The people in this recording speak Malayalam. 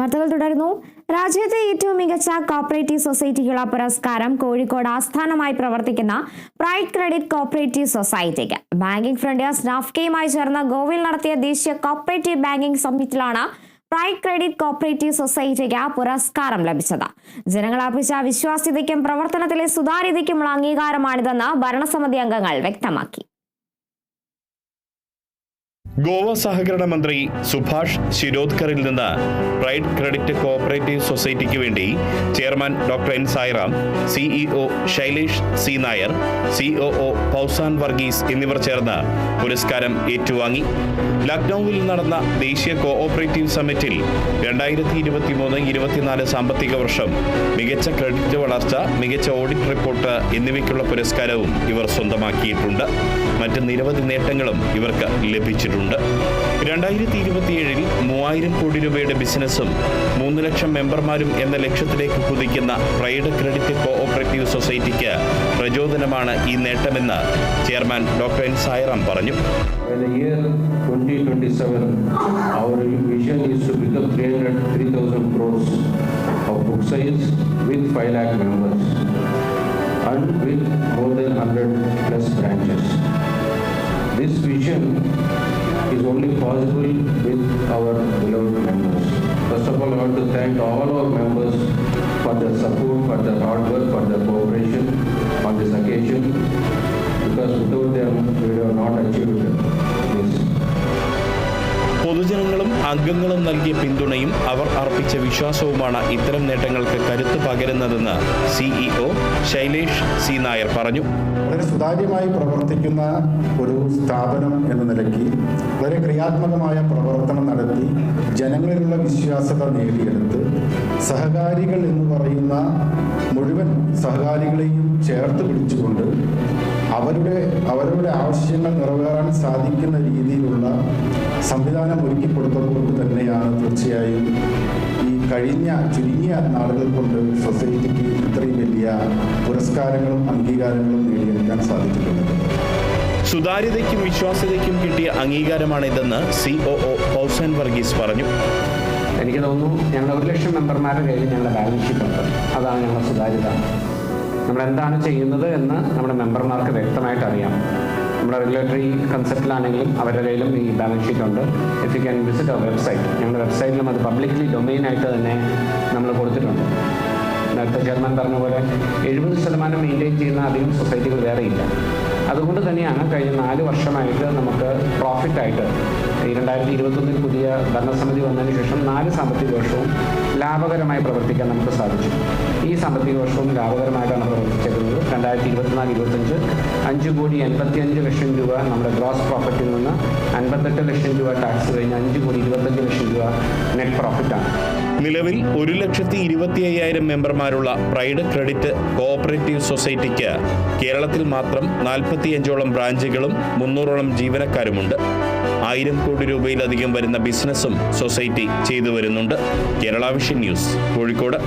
വാർത്തകൾ തുടരുന്നു. രാജ്യത്തെ ഏറ്റവും മികച്ച കോപ്പറേറ്റീവ് സൊസൈറ്റിക്കുള്ള പുരസ്കാരം കോഴിക്കോട് ആസ്ഥാനമായി പ്രവർത്തിക്കുന്ന പ്രൈഡ് ക്രെഡിറ്റ് കോപ്പറേറ്റീവ് സൊസൈറ്റിക്ക് ബാങ്കിംഗ് ഫ്രണ്ടിയേഴ്സ് നാഫ്കയുമായി ചേർന്ന ഗോവയിൽ നടത്തിയ ദേശീയ കോപ്പറേറ്റീവ് ബാങ്കിംഗ് സമ്മിറ്റിലാണ് പ്രൈഡ് ക്രെഡിറ്റ് കോപ്പറേറ്റീവ് സൊസൈറ്റിക്ക് പുരസ്കാരം ലഭിച്ചത്. ജനങ്ങൾ അർപ്പിച്ച വിശ്വാസ്യതയ്ക്കും പ്രവർത്തനത്തിലെ സുതാര്യതയ്ക്കുമുള്ള അംഗീകാരമാണിതെന്ന് ഭരണസമിതി അംഗങ്ങൾ വ്യക്തമാക്കി. ഗോവ സഹകരണ മന്ത്രി സുഭാഷ് ശിരോദ്കറിൽ നിന്ന് പ്രൈഡ് ക്രെഡിറ്റ് കോഓപ്പറേറ്റീവ് സൊസൈറ്റിക്ക് വേണ്ടി chairman doctor N Sairam CEO Shailesh C Nair COO Pausan Varghese എന്നിവർ ചേർന്ന് പുരസ്കാരം ഏറ്റുവാങ്ങി. ലക്നൌവിൽ നടന്ന ദേശീയ കോഓപ്പറേറ്റീവ് സമ്മിറ്റിൽ രണ്ടായിരത്തി ഇരുപത്തിമൂന്ന് ഇരുപത്തിനാല് സാമ്പത്തിക വർഷം മികച്ച ക്രെഡിറ്റ് വളർച്ച മികച്ച ഓഡിറ്റ് റിപ്പോർട്ട് എന്നിവയ്ക്കുള്ള പുരസ്കാരവും ഇവർ സ്വന്തമാക്കിയിട്ടുണ്ട്. മറ്റ് നിരവധി നേട്ടങ്ങളും ഇവർക്ക് ലഭിച്ചിട്ടുണ്ട്. രണ്ടായിരത്തി ഇരുപത്തിയേഴിൽ മൂവായിരം കോടി രൂപയുടെ ബിസിനസ്സും മൂന്ന് ലക്ഷം മെമ്പർമാരും എന്ന ലക്ഷ്യത്തിലേക്ക് കുതിക്കുന്ന പ്രൈഡ് ക്രെഡിറ്റ് കോഓപ്പറേറ്റീവ് സൊസൈറ്റിക്ക് പ്രചോദനമാണ് ഈ നേട്ടമെന്ന് ചെയർമാൻ ഡോക്ടർ എൻ സായറാം പറഞ്ഞു By the year 2027, our vision is to become 300, 3,000 crores of book size with 5 lakh members and with more than 100 plus branches. This vision possible with our beloved members. First of all, I want to thank all our members for their support, for their hard work, for their cooperation on this occasion because without them, we would have not achieved അംഗങ്ങളും നൽകിയ പിന്തുണയും അവർ അർപ്പിച്ച വിശ്വാസവുമാണ് ഇത്തരം നേട്ടങ്ങൾക്ക് കരുത്ത് പകരുന്നതെന്ന് സിഇഒ ശൈലേഷ് സി നായർ പറഞ്ഞു. വളരെ സുതാര്യമായി പ്രവർത്തിക്കുന്ന ഒരു സ്ഥാപനം എന്ന നിലയ്ക്ക് വളരെ ക്രിയാത്മകമായ പ്രവർത്തനം നടത്തി ജനങ്ങളിലുള്ള വിശ്വാസത നേടിയെടുത്ത് സഹകാരികൾ എന്ന് പറയുന്ന മുഴുവൻ സഹകാരികളെയും ചേർത്ത് പിടിച്ചുകൊണ്ട് അവരുടെ അവരുടെ ആവശ്യങ്ങൾ നിറവേറാൻ സാധിക്കുന്ന രീതിയിലുള്ള സംവിധാനം ഒരുക്കി കൊടുത്തതുകൊണ്ട് തന്നെയാണ് തീർച്ചയായും ഈ കഴിഞ്ഞ ചുരുങ്ങിയ നാളുകൾ കൊണ്ട് സൊസൈറ്റിക്ക് ഇത്രയും വലിയ പുരസ്കാരങ്ങളും അംഗീകാരങ്ങളും നേടിയെടുക്കാൻ സാധിച്ചിട്ടുള്ളത്. സുതാര്യതയ്ക്കും വിശ്വാസ്യതയ്ക്കും കിട്ടിയ അംഗീകാരമാണിതെന്ന് ഒ പൗസൻ വർഗീസ് പറഞ്ഞു. എനിക്ക് തോന്നുന്നു ഞങ്ങളുടെ ഒരു ലക്ഷം മെമ്പർമാരുടെ കയ്യിൽ ഞങ്ങളുടെ ബാലൻസ് ഷീറ്റ് ഉണ്ട്. അതാണ് ഞങ്ങളുടെ സുതാര്യത. നമ്മൾ എന്താണ് ചെയ്യുന്നത് എന്ന് നമ്മുടെ മെമ്പർമാർക്ക് വ്യക്തമായിട്ട് അറിയാം. നമ്മുടെ റെഗുലേറ്ററി കൺസെപ്റ്റിലാണെങ്കിലും അവരുടെ കയ്യിലും ഈ ബാലൻസ് ഷീറ്റ് ഉണ്ട്. If you can visit our website ഞങ്ങളുടെ വെബ്സൈറ്റിലും അത് പബ്ലിക്കലി ഡൊമെയിൻ ആയിട്ട് തന്നെ നമ്മൾ കൊടുത്തിട്ടുണ്ട്. നേരത്തെ ചെയർമാൻ പറഞ്ഞ പോലെ എഴുപത് ശതമാനം മെയിന്റെയിൻ ചെയ്യുന്ന അധികം സൊസൈറ്റികൾ വേറെയില്ല അതുകൊണ്ട് തന്നെയാണ് കഴിഞ്ഞ നാല് വർഷമായിട്ട് നമുക്ക് പ്രോഫിറ്റായിട്ട് ഈ രണ്ടായിരത്തി ഇരുപത്തൊന്നിൽ പുതിയ ഭരണസമിതി വന്നതിന് ശേഷം നാല് സാമ്പത്തിക വർഷവും ലാഭകരമായി പ്രവർത്തിക്കാൻ നമുക്ക് സാധിച്ചു. ഈ സാമ്പത്തിക വർഷവും ലാഭകരമായിട്ടാണ് പ്രവർത്തിച്ചിരുന്നത് രണ്ടായിരത്തി ഇരുപത്തിനാല് ഇരുപത്തഞ്ച് അഞ്ച് കോടി എൺപത്തിയഞ്ച് ലക്ഷം രൂപ നമ്മുടെ ഗ്രോസ് പ്രോഫിറ്റിൽ നിന്ന് അൻപത്തെട്ട് ലക്ഷം രൂപ ടാക്സ് കഴിഞ്ഞ് അഞ്ച് കോടി ഇരുപത്തഞ്ച് ലക്ഷം രൂപ നെറ്റ് പ്രോഫിറ്റാണ് നിലവിൽ ഒരു ലക്ഷത്തി ഇരുപത്തി അയ്യായിരം മെമ്പർമാരുള്ള പ്രൈഡ് ക്രെഡിറ്റ് കോഓപ്പറേറ്റീവ് സൊസൈറ്റിക്ക് കേരളത്തിൽ മാത്രം നാൽപ്പത്തിയഞ്ചോളം ബ്രാഞ്ചുകളും മുന്നൂറോളം ജീവനക്കാരുമുണ്ട്. ആയിരം കോടി രൂപയിലധികം വരുന്ന ബിസിനസ്സും സൊസൈറ്റി ചെയ്തു വരുന്നുണ്ട്. Kerala vision news Kozhikode.